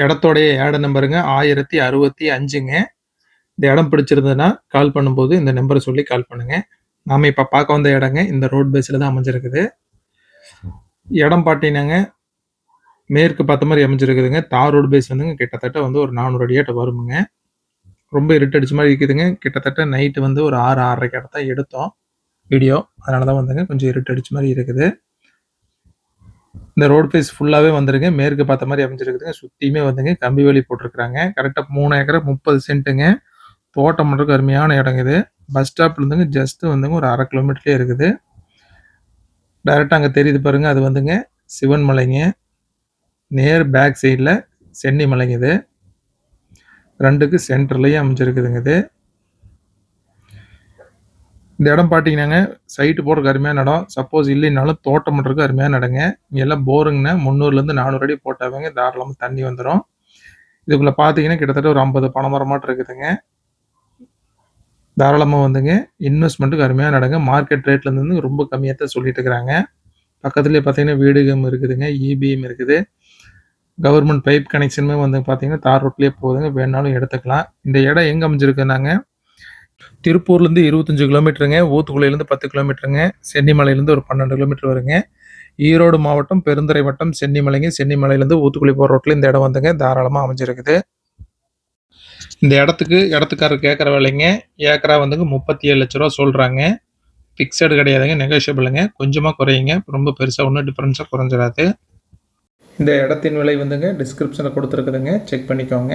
இடத்தோடைய ஏட நம்பருங்க ஆயிரத்தி அறுபத்தி அஞ்சுங்க. இந்த இடம் பிடிச்சிருந்ததுன்னா கால் பண்ணும்போது இந்த நம்பரை சொல்லி கால் பண்ணுங்க. நாம இப்போ பார்க்க வந்த இடங்க இந்த ரோட் பேஸில் தான் அமைஞ்சிருக்குது. இடம் பார்த்தீங்கன்னாங்க மேற்கு பார்த்த மாதிரி அமைஞ்சிருக்குதுங்க. தார் ரோடு பேஸ் வந்துங்க கிட்டத்தட்ட வந்து ஒரு நானூறு அடியாட்ட வருமுங்க. ரொம்ப இருட்டடிச்ச மாதிரி இருக்குதுங்க. கிட்டத்தட்ட நைட்டு வந்து ஒரு ஆறு ஆறரைக்கு இடத்த எடுத்தோம். வீடியோ அதனால தான் வந்துங்க கொஞ்சம் இருட்டடிச்ச மாதிரி இருக்குது. இந்த ரோடு பேஸ் ஃபுல்லாகவே வந்துருங்க மேற்கு பார்த்த மாதிரி அமைஞ்சிருக்குதுங்க. சுற்றியுமே வந்துங்க கம்பி வேலி போட்டிருக்கிறாங்க. கரெக்டாக மூணு ஏக்கரை முப்பது சென்ட்டுங்க. தோட்டம் பண்ணுறதுக்கு அருமையான இடம் இது. பஸ் ஸ்டாப்லேருந்துங்க ஜஸ்ட்டு வந்துங்க ஒரு அரை கிலோமீட்டர்லேயே இருக்குது. டைரெக்டாக அங்கே தெரியுது பாருங்கள் அது வந்துங்க சிவன் மலைங்க. நேர் பேக் சைடில் சென்னி மலைங்க இது. ரெண்டுக்கு சென்டர்லேயும் அமைஞ்சிருக்குதுங்க இது. இந்த இடம் பார்த்தீங்கன்னாங்க சைட்டு போடுறதுக்கு அருமையான இடம். சப்போஸ் இல்லைனாலும் தோட்டம் பண்ணுறதுக்கு அருமையான இடங்க. இங்கே எல்லாம் போருங்கண்ணா முந்நூறுலேருந்து நானூறு அடி போட்டாவங்க தாராளமாக தண்ணி வந்துடும் இதுக்குள்ளே பார்த்தீங்கன்னா கிட்டத்தட்ட ஒரு ஐம்பது பணமரமாட்டம் இருக்குதுங்க. தாராளமாக வந்துங்க. இன்வெஸ்ட்மெண்ட்டுக்கு அருமையாக நடங்க மார்க்கெட் ரேட்லேருந்து ரொம்ப கம்மியாக தான் சொல்லிட்டு இருக்கிறாங்க. பக்கத்துலேயே பார்த்தீங்கன்னா வீடுகம் இருக்குதுங்க. இபிஎம் இருக்குது. கவர்மெண்ட் பைப் கனெக்ஷனுமே வந்து பார்த்தீங்கன்னா தார் ரோட்லேயே போகுதுங்க. வேணாலும் எடுத்துக்கலாம். இந்த இடம் எங்கே அமைஞ்சிருக்குன்னாங்க திருப்பூர்லேருந்து இருபத்தஞ்சு கிலோமீட்டருங்க ஊத்துக்குளையிலேருந்து பத்து கிலோமீட்டருங்க சென்னிமலையிலேருந்து ஒரு பன்னெண்டு கிலோமீட்டர் வருங்க. ஈரோடு மாவட்டம் பெருந்துறை வட்டம் சென்னிமலைங்க. சென்னிமலையிலேருந்து ஊத்துக்குளி போகிற ரோட்டில் இந்த இடம் வந்துங்க. தாராளமாக அமைஞ்சிருக்குது. இந்த இடத்துக்கு இடத்துக்காரர் கேட்குற விலைங்க. ஏக்கரா வந்துங்க முப்பத்தி ஏழு லட்ச ரூபா சொல்கிறாங்க ஃபிக்ஸடு கிடையாதுங்க நெகோஷியபிளுங்க கொஞ்சமாக குறையுங்க. ரொம்ப பெருசாக ஒன்றும் டிஃப்ரென்ஸாக குறைஞ்சிடாது இந்த இடத்தின் விலை வந்துங்க டிஸ்கிரிப்ஷனில் கொடுத்துருக்குதுங்க. செக் பண்ணிக்கோங்க.